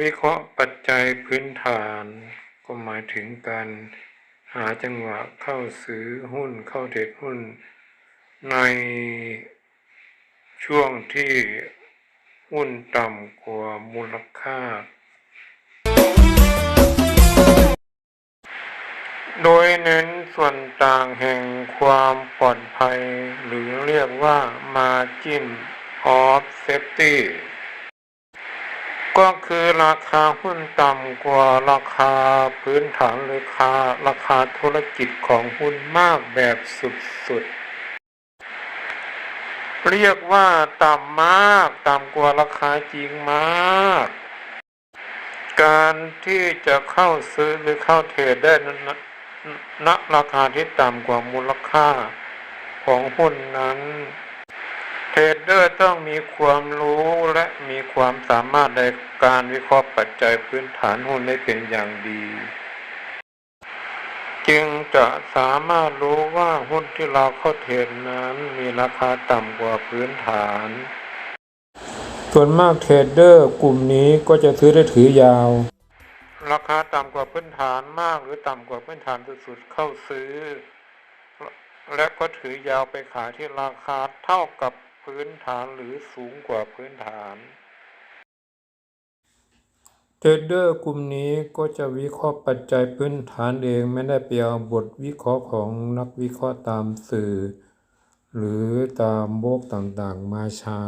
วิเคราะห์ปัจจัยพื้นฐาน ก็หมายถึงการหาจังหวะเข้าซื้อหุ้นเข้าเทรดหุ้น ในช่วงที่หุ้นต่ำกว่ามูลค่า โดยเน้นส่วนต่างแห่งความปลอดภัย หรือเรียกว่า Margin of Safety ก็คือราคาหุ้นต่ำกว่าราคาพื้นฐานหรือคาราคาธุรกิจของหุ้นมากแบบสุดๆ เรียกว่าต่ำมากต่ำกว่าราคาจริงมาก การที่จะเข้าซื้อหรือเข้าเทรดได้นั้นณราคาที่ต่ำกว่ามูลค่าของหุ้นนั้น เทรดเดอร์ต้องมีความรู้และมีความสามารถในการวิเคราะห์ปัจจัยพื้นฐานหุ้นได้เป็นอย่างดี จึงจะสามารถรู้ว่าหุ้นที่เราเข้าเทรดนั้นมีราคาต่ำกว่าพื้นฐาน ส่วนมากเทรดเดอร์กลุ่มนี้ก็จะถือได้ถือยาว ราคาต่ำกว่าพื้นฐานมากหรือต่ำกว่าพื้นฐานสุดๆเข้าซื้อ และก็ถือยาวไปขายที่ราคาเท่ากับ พื้นฐานหรือสูงกว่าพื้นฐานเทรดเดอร์กลุ่มนี้ก็จะวิเคราะห์ปัจจัยพื้นฐานเองไม่ได้ไปเอาบทวิเคราะห์ของนักวิเคราะห์ตามสื่อ หรือตามโบกต่างๆมาใช้